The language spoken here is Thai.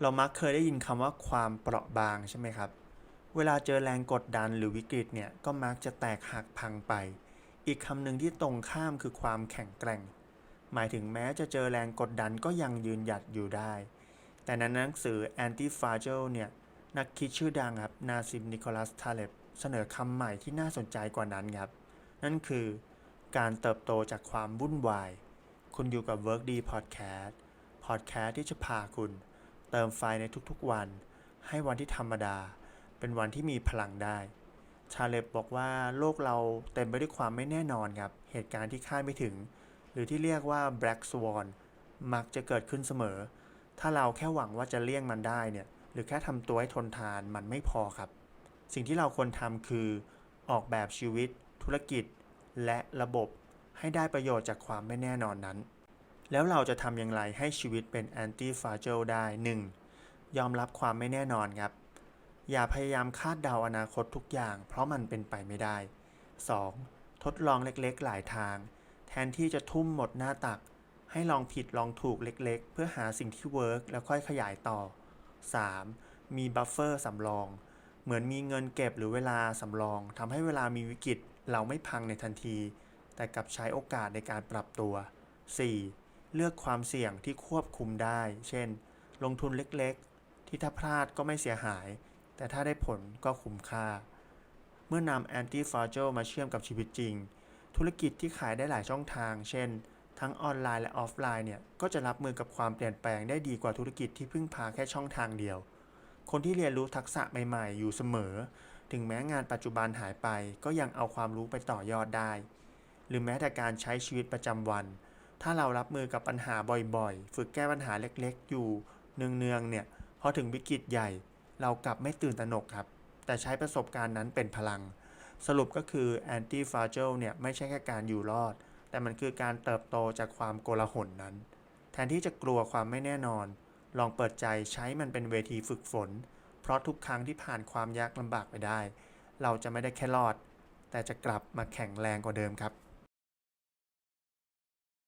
เรามักเคยได้ยินคำว่าความเปราะบางใช่ไหมครับ เวลาเจอแรงกดดันหรือวิกฤตเนี่ยก็มักจะแตกหักพังไป อีกคำหนึ่งที่ตรงข้ามคือความแข็งแกร่ง หมายถึงแม้จะเจอแรงกดดันก็ยังยืนหยัดอยู่ได้ แต่ในหนังสือ Anti-Fragile เนี่ยนักคิดชื่อดังครับนาซิมนิโคลัสทาเลบเสนอคำใหม่ที่น่าสนใจกว่านั้นครับ นั่นคือการเติบโตจากความวุ่นวาย คุณอยู่กับ Work D Podcast Podcast ที่จะพาคุณ เติมไฟในทุกๆวัน ให้วันที่ธรรมดา เป็นวันที่มีพลังได้ ชาเลบบอกว่าโลกเราเต็มไปด้วยความไม่แน่นอนครับ เหตุการณ์ที่คาดไม่ถึง หรือที่เรียกว่า Black Swan มักจะเกิดขึ้นเสมอ ถ้าเราแค่หวังว่าจะเลี่ยงมันได้เนี่ย หรือแค่ทำตัวให้ทนทานมันไม่พอครับ สิ่งที่เราควรทำคือ ออกแบบชีวิต ธุรกิจ และระบบให้ได้ประโยชน์จากความไม่แน่นอนนั้น แล้วเราจะทำอย่างไรให้ชีวิตเป็น anti fragile ได้ 1. ยอมรับความไม่แน่นอนครับ อย่าพยายามคาดเดาอนาคตทุกอย่าง เพราะมันเป็นไปไม่ได้ 2. ทดลองเล็กๆ หลายทาง แทนที่จะทุ่มหมดหน้าตัก ให้ลองผิดลองถูกเล็กๆ เพื่อหาสิ่งที่เวิร์กแล้วค่อยขยายต่อ 3. มีบัฟเฟอร์สำรอง เหมือนมีเงินเก็บหรือเวลาสำรองทำให้เวลามีวิกฤตเราไม่พังในทันที แต่กลับใช้โอกาสในการปรับตัว 4. เลือกความเสี่ยงที่ควบคุมได้ เช่น ลงทุนเล็กๆ ที่ถ้าพลาดก็ไม่เสียหาย แต่ถ้าได้ผลก็คุ้มค่า เมื่อนำ anti fragile มาเชื่อมกับชีวิตจริง ธุรกิจที่ขายได้หลายช่องทาง เช่น ทั้งออนไลน์และออฟไลน์เนี่ย ก็จะรับมือกับความเปลี่ยนแปลงได้ดีกว่าธุรกิจที่พึ่งพาแค่ช่องทางเดียว คนที่เรียนรู้ทักษะใหม่ๆ อยู่เสมอ ถึงแม้งานปัจจุบันหายไป ก็ยังเอาความรู้ไปต่อยอดได้ หรือแม้แต่การใช้ชีวิตประจำวัน ถ้าเรารับมือกับปัญหาบ่อยๆ ฝึกแก้ปัญหาเล็กๆ อยู่เนืองๆเนี่ยพอถึงวิกฤตใหญ่ เรากลับไม่ตื่นตระหนกครับ แต่ใช้ประสบการณ์นั้นเป็นพลัง สรุปก็คือ anti fragile เนี่ยไม่ใช่แค่การอยู่รอด แต่มันคือการเติบโตจากความโกลาหลนั้น แทนที่จะกลัวความไม่แน่นอน ลองเปิดใจใช้มันเป็นเวทีฝึกฝน เพราะทุกครั้งที่ผ่านความยากลำบากไปได้ เราจะไม่ได้แค่รอด แต่จะกลับมาแข็งแรงกว่าเดิมครับ